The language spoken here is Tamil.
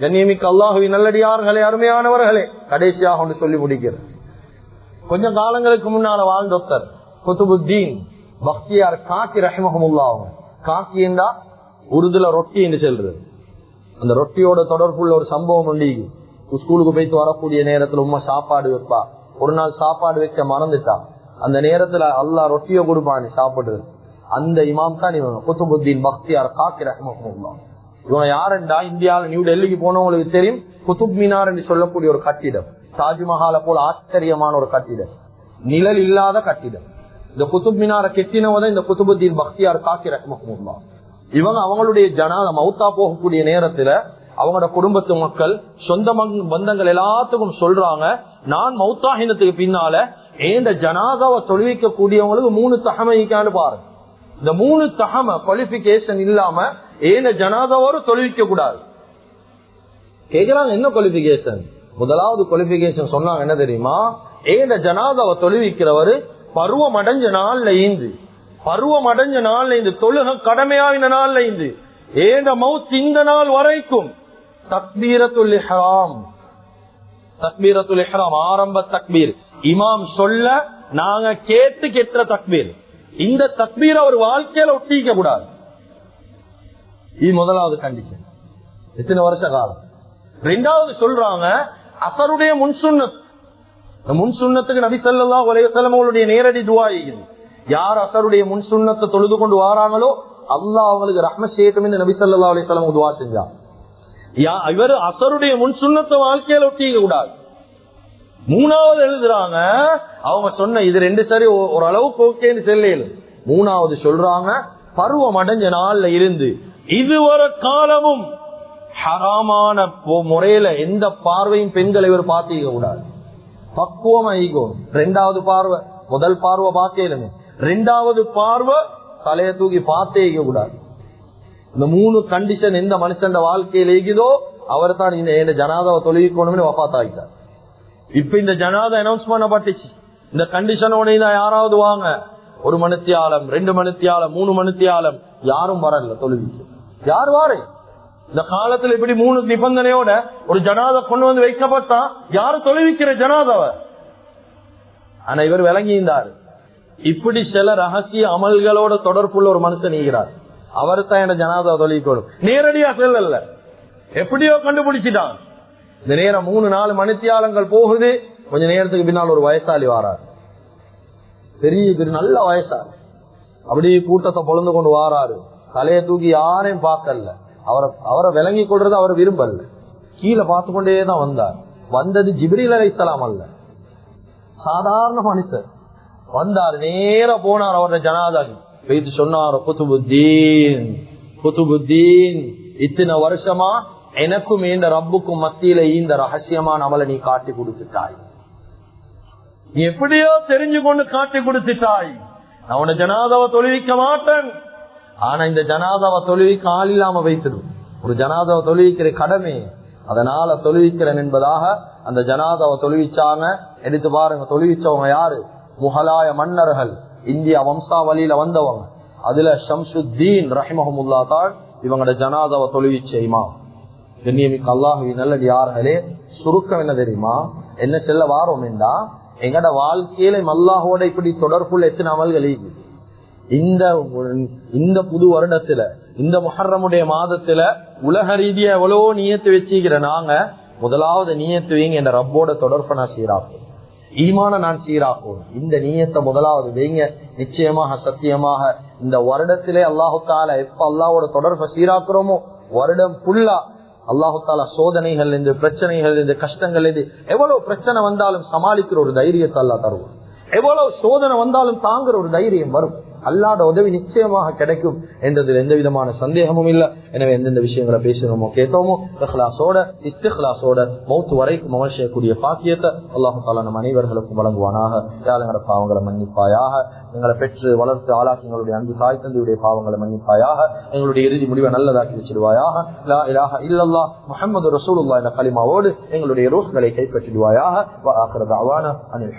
கண்ணியமிக்க அல்லாஹுவி நல்லடியார்களே அருமையானவர்களே கடைசியாக ஒன்று சொல்லி முடிக்கிறேன். கொஞ்சம் காலங்களுக்கு முன்னால வாழ்ந்தொத்தர் குத்துபுத்தீன் பக்தியார் காக்கி ரஹமஹமுல்லா அவங்க. காக்கி என்றா உருதுல ரொட்டி என்று சொல்றது. அந்த ரொட்டியோட தொடர்புள்ள ஒரு சம்பவம் உண்டு ஸ்கூலுக்கு போயிட்டு வரக்கூடிய நேரத்துல உமா சாப்பாடு வைப்பா. ஒரு நாள் சாப்பாடு வைக்க மறந்துட்டா. அந்த நேரத்துல அல்லாஹ் ரொட்டியை நீ சாப்பிடுறது அந்த இமாம் தான் இவங்க குத்துபுத்தீன் பக்தியார் காக்கி ரஹமஹமுல்லா இவங்க யாருண்டா? இந்தியாவில் நியூ டெல்லிக்கு போனவங்களுக்கு தெரியும். குத்துப் மினார் என்று சொல்லக்கூடிய ஒரு கட்டிடம். தாஜ்மஹாலை போல ஆச்சரியமான ஒரு கட்டிடம். நிழல் இல்லாத கட்டிடம். இந்த குத்துப் மினாரை கெட்டினவதான் இந்த குத்துபுத்தீன் பக்தியார் காக்கி ரஹமஹமுல்லா இவங்க அவங்களுடைய ஜனாத மௌத்தா போகக்கூடிய நேரத்துல அவங்களோட குடும்பத்து மக்கள் சொந்த மங்- பந்தங்கள் எல்லாத்துக்கும் சொல்றாங்க நான் மௌத்தாகினத்துக்கு பின்னால ஏந்த ஜனாதாவை தொழுவிக்க கூடியவங்களுக்கு மூணு தகமைக்கான்னு பாருங்க. இந்த மூணு தகம குவாலிபிகேஷன் இல்லாம ஏன ஜனாதாவோட தொழுவிக்க கூடாது. கேக்குறாங்க என்ன குவாலிபிகேஷன் முதலாவது குவாலிபிகேஷன் சொன்னாங்க என்ன தெரியுமா? ஏன ஜனாதாவை தொழுவிக்கிறவரு பருவம் அடைஞ்ச நாள்ல ஈந்து பருவம் அடைஞ்ச நாள்ல இந்த தொழுக கடமையாவின நாள்ல ஈந்து ஏந்த மவுத் இந்த நாள் வரைக்கும் தக்பீரத்துல் இஹ்ராம் தக்பீரத்துல் ஆரம்ப தக்பீர். இமாம் சொல்ல நாங்க கேட்டு கெட்ட தக்பீர். இந்த தக்பீர் அவர் வாழ்க்கையில ஒட்டிக்க கூடாது. இது முதலாவது கண்டிஷன் எத்தனை வருஷ காலம்? ரெண்டாவது சொல்றாங்க அசருடைய முன் சுன்னத் இந்த முன் சுண்ணத்துக்கு நபி சொல்லா உலகத்தலமங்களுடைய நேரடி துவா யார் அசருடைய முன் சுண்ணத்தை தொழுது கொண்டு வாராங்களோ அல்லாஹ் அவங்களுக்கு ரஹ்ம இந்த என்று நபி சொல்லா அலிசலம் துவா செஞ்சா யா இவர் அசருடைய முன் சுண்ணத்தை வாழ்க்கையில ஒட்டிக்க கூடாது. மூணாவது எழுதுறாங்க. அவங்க சொன்ன இது ரெண்டு சரி ஓ- ஓரளவுக்கு ஓகேன்னு செல்லையில மூணாவது சொல்றாங்க பருவம் அடைஞ்ச நாள்ல இருந்து இதுவரை காலமும் ஹராமான முறையில எந்த பார்வையும் பெண்களை இவர் பார்த்திக்க கூடாது. பக்குவம் ஐகோ. ரெண்டாவது பார்வை முதல் பார்வை பார்க்கலுமே ரெண்டாவது பார்வை தலையை தூக்கி பார்த்தே கூடாது. இந்த மூணு கண்டிஷன் எந்த மனுஷன் வாழ்க்கையில் இருக்குதோ அவர் தான் இந்த இந்த ஜனாதாவை தொழுவிக்கணும்னு வபாத்தாகிட்டார் இப்ப இந்த ஜனாதா அனௌன்ஸ் பண்ணப்பட்டுச்சு. இந்த கண்டிஷனோட யாராவது வாங்க. ஒரு மணித்தியாலம் ரெண்டு மணித்தியாலம் மூணு மணித்தியாலம் யாரும் வரல தொழுவிக்கு யார் வாரு? இந்த காலத்துல இப்படி மூணு நிபந்தனையோட ஒரு ஜனாத கொண்டு வந்து வைக்கப்பட்டா யாரு தொழுவிக்கிற ஜனாதவ? ஆனா இவர் விளங்கியிருந்தாரு. இப்படி சில ரகசிய அமல்களோட தொடர்புள்ள ஒரு மனுஷன் நீகிறார் அவர் தான் என்ன ஜனாதா தொழில் நேரடியா செல்லல. எப்படியோ கண்டுபிடிச்சிட்டான். இந்த நேரம் மூணு நாலு மணித்தியாலங்கள் போகுது. கொஞ்ச நேரத்துக்கு பின்னால் ஒரு வயசாளி வாரார். பெரிய பெரிய நல்ல வயசாளி. அப்படியே கூட்டத்தை பொழுந்து கொண்டு வாராரு. தலையை தூக்கி யாரையும் பார்க்கல. அவரை அவரை விளங்கி கொள்றது அவர் விரும்பல. கீழே பார்த்து கொண்டே தான் வந்தார். வந்தது ஜிப்ரீல் அலைத்தலாம் அல்ல. சாதாரண மனுஷர். வந்தார் நேர போனார் அவருடைய ஜனாதாதி வைத்து சொன்னார் புத்துபுத்தீன் புத்துபுத்தீன் இத்தனை வருஷமா எனக்கும் இந்த ரப்புக்கும் மத்தியில இந்த ரகசியமான அமலை நீ காட்டி கொடுத்துட்டாய். எப்படியோ தெரிஞ்சு கொண்டு காட்டி கொடுத்துட்டாய். நான் ஜனாதாவை தொழுவிக்க மாட்டேன். ஆனா இந்த ஜனாதாவை தொழுவிக்க ஆள் இல்லாம வைத்திடும். ஒரு ஜனாதாவை தொழுவிக்கிற கடமை அதனால தொழுவிக்கிறேன் என்பதாக அந்த ஜனாதாவை தொழுவிச்சாங்க. எடுத்து பாருங்க தொழுவிச்சவங்க யாரு? முகலாய மன்னர்கள் இந்தியா வம்சாவளியில வந்தவங்க. அதுல ஷம்சுத்தீன் ரஹிமஹமுல்லா தான் இவங்களோட ஜனாதாவை தொழுவிச்ச இமாம். கண்ணியமிக்கு அல்லாஹுவி நல்லது யார்களே? சுருக்கம் என்ன தெரியுமா? என்ன செல்ல வாரோம் என்றா எங்கட வாழ்க்கையில அல்லாஹோட இப்படி தொடர்புள்ள எத்தனை அமல்கள் இருக்குது? இந்த இந்த புது வருடத்துல இந்த முஹர்ரமுடைய மாதத்துல உலக ரீதியா எவ்வளவோ நியத்து வச்சுக்கிற நாங்க முதலாவது நியத்து வைங்க என்ற ரப்போட தொடர்பை நான் சீராக்கும். ஈமான நான் சீராக்கும். இந்த நீயத்தை முதலாவது வைங்க. நிச்சயமாக சத்தியமாக இந்த வருடத்திலே அல்லாஹு தால எப்ப அல்லாஹோட தொடர்பை சீராக்குறோமோ வருடம் புல்லா அல்லாஹால சோதனைகள் இருந்து பிரச்சனைகள் இருந்து கஷ்டங்கள் இருந்து எவ்வளவு பிரச்சனை வந்தாலும் சமாளிக்கிற ஒரு தைரியத்தை அல்லா தருவோம் எவ்வளவு சோதனை வந்தாலும் தாங்குற ஒரு தைரியம் வரும். அல்லாட உதவி நிச்சயமாக கிடைக்கும் என்றதில் எந்த விதமான சந்தேகமும் இல்ல. எனவே எந்தெந்த விஷயங்களை பேசுகிறோமோ கேட்டோமோ இஹ்லாசோட இஸ்திஹ்லாசோட மௌத்து வரைக்கும் அமல் செய்யக்கூடிய பாக்கியத்தை அல்லாஹால நம் அனைவர்களுக்கும் வழங்குவானாக. யாருங்கிற பாவங்களை மன்னிப்பாயாக? எங்களை பெற்று வளர்த்து ஆளாக்கி எங்களுடைய அன்பு தாய் தந்தையுடைய பாவங்களை மன்னிப்பாயாக? எங்களுடைய இறுதி முடிவை நல்லதாக்கி வச்சிடுவாயாக? இல்லல்லா முகமது ரசூலுல்லாஹ் என்ற கலிமாவோடு எங்களுடைய ரோஸ்களை கைப்பற்றிடுவாயாக? வ ஆகிர அனில்